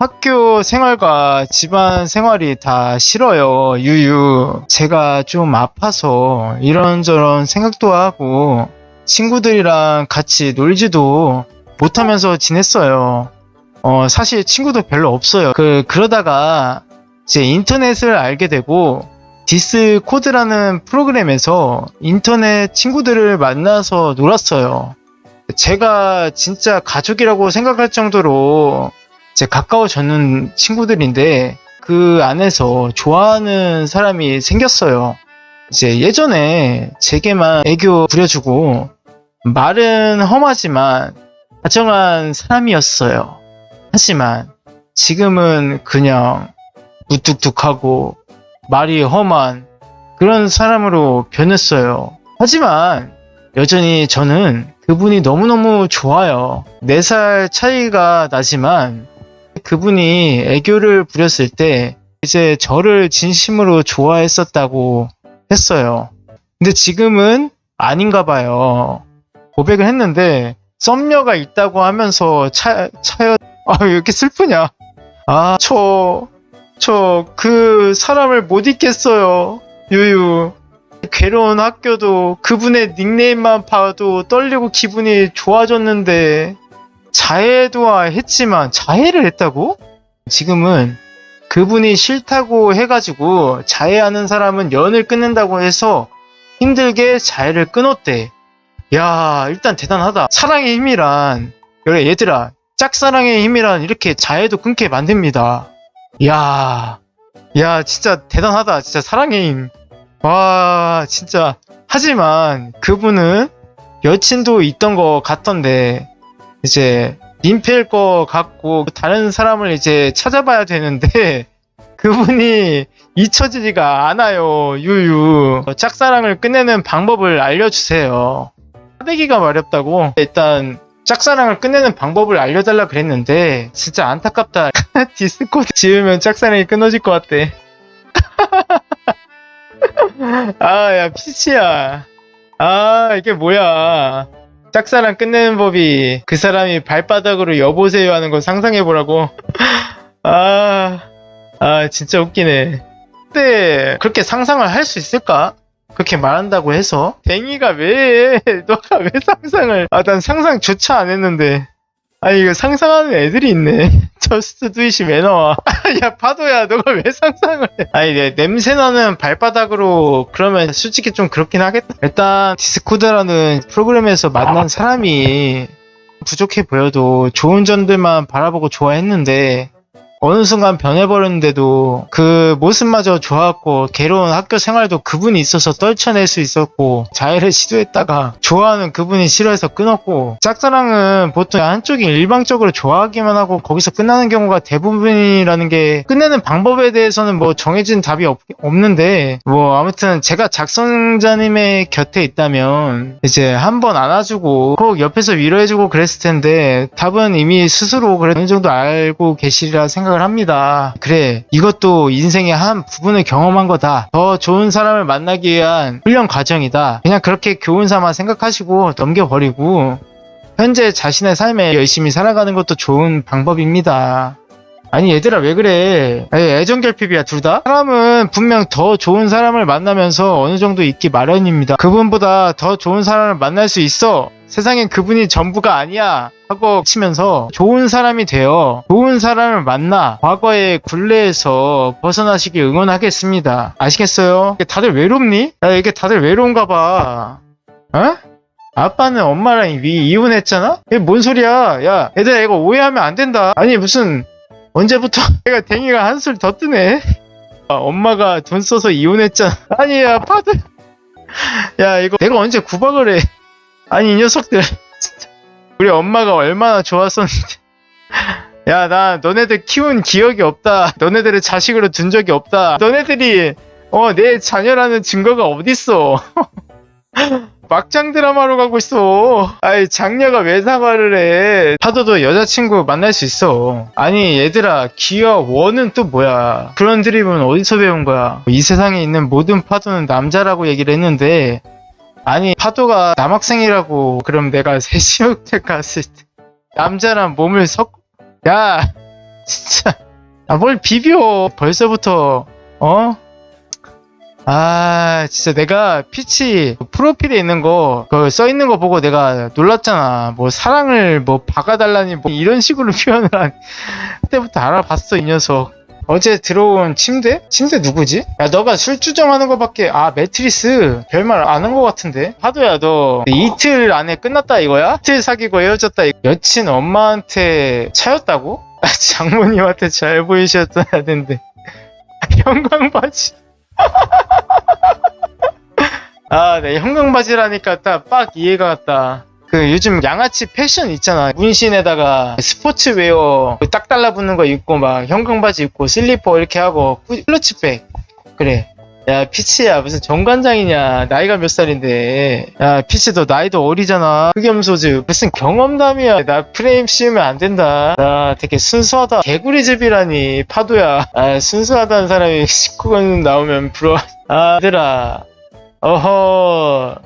학교 생활과 집안 생활이 다 싫어요, 유유. 제가 좀 아파서 이런저런 생각도 하고 친구들이랑 같이 놀지도 못하면서 지냈어요. 어, 사실 친구도 별로 없어요. 그, 그러다가 이제 인터넷을 알게 되고 디스코드라는 프로그램에서 인터넷 친구들을 만나서 놀았어요. 제가 진짜 가족이라고 생각할 정도로 이제 가까워졌는 친구들인데 그 안에서 좋아하는 사람이 생겼어요. 이제 예전에 제게만 애교 부려주고 말은 험하지만 다정한 사람이었어요. 하지만 지금은 그냥 무뚝뚝하고 말이 험한 그런 사람으로 변했어요. 하지만 여전히 저는 그분이 너무너무 좋아요. 4살 차이가 나지만 그분이 애교를 부렸을 때 이제 저를 진심으로 좋아했었다고 했어요. 근데 지금은 아닌가 봐요. 고백을 했는데 썸녀가 있다고 하면서 차, 차여, 아, 왜 이렇게 슬프냐? 아, 저, 저 그 사람을 못 잊겠어요. 유유. 괴로운 학교도 그분의 닉네임만 봐도 떨리고 기분이 좋아졌는데 자해도 했지만 자해를 했다고? 지금은 그분이 싫다고 해가지고 자해하는 사람은 연을 끊는다고 해서 힘들게 자해를 끊었대. 야, 일단 대단하다. 사랑의 힘이란, 그래, 얘들아, 짝사랑의 힘이란 이렇게 자해도 끊게 만듭니다. 야, 야, 진짜 대단하다. 진짜 사랑의 힘. 와, 진짜. 하지만 그분은 여친도 있던 것 같던데, 이제, 민폐일 것 같고, 다른 사람을 이제 찾아봐야 되는데, 그분이 잊혀지지가 않아요, 유유. 짝사랑을 끝내는 방법을 알려주세요. 사대기가 마렵다고. 일단 짝사랑을 끝내는 방법을 알려달라 그랬는데 진짜 안타깝다. 디스코드 지으면 짝사랑이 끊어질 것 같대. 아 야 피치야. 아 이게 뭐야 짝사랑 끝내는 법이 그 사람이 발바닥으로 여보세요 하는 거 상상해보라고. 아, 아 진짜 웃기네. 근데 그렇게 상상을 할 수 있을까? 그렇게 말한다고 해서? 댕이가 왜 너가 왜 상상을? 아 난 상상조차 안 했는데 아니 이거 상상하는 애들이 있네. 저스트 왜 나와? 야 파도야 너가 왜 상상을 해? 아니 내 냄새나는 발바닥으로 그러면 솔직히 좀 그렇긴 하겠다. 일단 디스코드라는 프로그램에서 만난 사람이 부족해 보여도 좋은 점들만 바라보고 좋아했는데 어느 순간 변해버렸는데도 그 모습마저 좋았고 괴로운 학교 생활도 그분이 있어서 떨쳐낼 수 있었고 자해를 시도했다가 좋아하는 그분이 싫어해서 끊었고 짝사랑은 보통 한쪽이 일방적으로 좋아하기만 하고 거기서 끝나는 경우가 대부분이라는 게 끝내는 방법에 대해서는 뭐 정해진 답이 없, 없는데 뭐 아무튼 제가 작성자님의 곁에 있다면 이제 한번 안아주고 꼭 옆에서 위로해주고 그랬을 텐데 답은 이미 스스로 그래 어느 정도 알고 계시리라 생각 을 합니다. 그래 이것도 인생의 한 부분을 경험한 거다. 더 좋은 사람을 만나기 위한 훈련 과정이다. 그냥 그렇게 교훈 삼아 생각하시고 넘겨버리고 현재 자신의 삶에 열심히 살아가는 것도 좋은 방법입니다. 아니 얘들아 왜 그래 애정 결핍이야 둘 다? 사람은 분명 더 좋은 사람을 만나면서 어느 정도 있기 마련입니다 그분보다 더 좋은 사람을 만날 수 있어 세상엔 그분이 전부가 아니야 하고 치면서 좋은 사람이 되어 좋은 사람을 만나 과거의 굴레에서 벗어나시길 응원하겠습니다 아시겠어요? 다들 외롭니? 야 이게 다들 외로운가 봐 어? 아빠는 엄마랑 이, 이혼했잖아? 이게 뭔 소리야 야 얘들아 이거 오해하면 안 된다 아니 무슨 언제부터 내가 댕이가 한술 더 뜨네? 아, 엄마가 돈 써서 이혼했잖아. 아니야, 파들. 야, 이거 내가 언제 구박을 해. 아니, 이 녀석들. 우리 엄마가 얼마나 좋았었는데. 야, 나 너네들 키운 기억이 없다. 너네들을 자식으로 둔 적이 없다. 너네들이, 어, 내 자녀라는 증거가 어딨어. 막장 드라마로 가고 있어. 아이, 장녀가 왜 사과를 해. 파도도 여자친구 만날 수 있어. 아니, 얘들아, 기어 원은 또 뭐야. 그런 드립은 어디서 배운 거야. 이 세상에 있는 모든 파도는 남자라고 얘기를 했는데, 아니, 파도가 남학생이라고, 그럼 내가 세시역대 갔을 때, 남자랑 몸을 섞, 야, 진짜. 아, 뭘 비벼. 벌써부터, 어? 아, 진짜 내가 피치 프로필에 있는 거, 그 써 있는 거 보고 내가 놀랐잖아. 뭐 사랑을 뭐 박아달라니 뭐 이런 식으로 표현을 한. 그때부터 알아봤어, 이 녀석. 어제 들어온 침대? 침대 누구지? 야, 너가 술주정하는 거밖에, 아, 매트리스. 별말 안 한 거 같은데? 하도야, 너 이틀 안에 끝났다 이거야? 이틀 사귀고 헤어졌다. 이거. 여친 엄마한테 차였다고? 아, 장모님한테 잘 보이셨어야 되는데. 형광 바지. 아, 네, 형광바지라니까 딱 빡 이해가 갔다. 그 요즘 양아치 패션 있잖아. 문신에다가 스포츠웨어 딱 달라붙는 거 입고 막 형광바지 입고 슬리퍼 이렇게 하고 꾸- 클러치백. 그래. 야, 피치야, 무슨 정관장이냐. 나이가 몇 살인데. 야, 피치 너 나이도 어리잖아. 흑염소즈. 무슨 경험담이야. 나 프레임 씌우면 안 된다. 나 되게 순수하다. 개구리 집이라니. 파도야. 아, 순수하다는 사람이 19권 나오면 부러워. 아, 얘들아. 어허.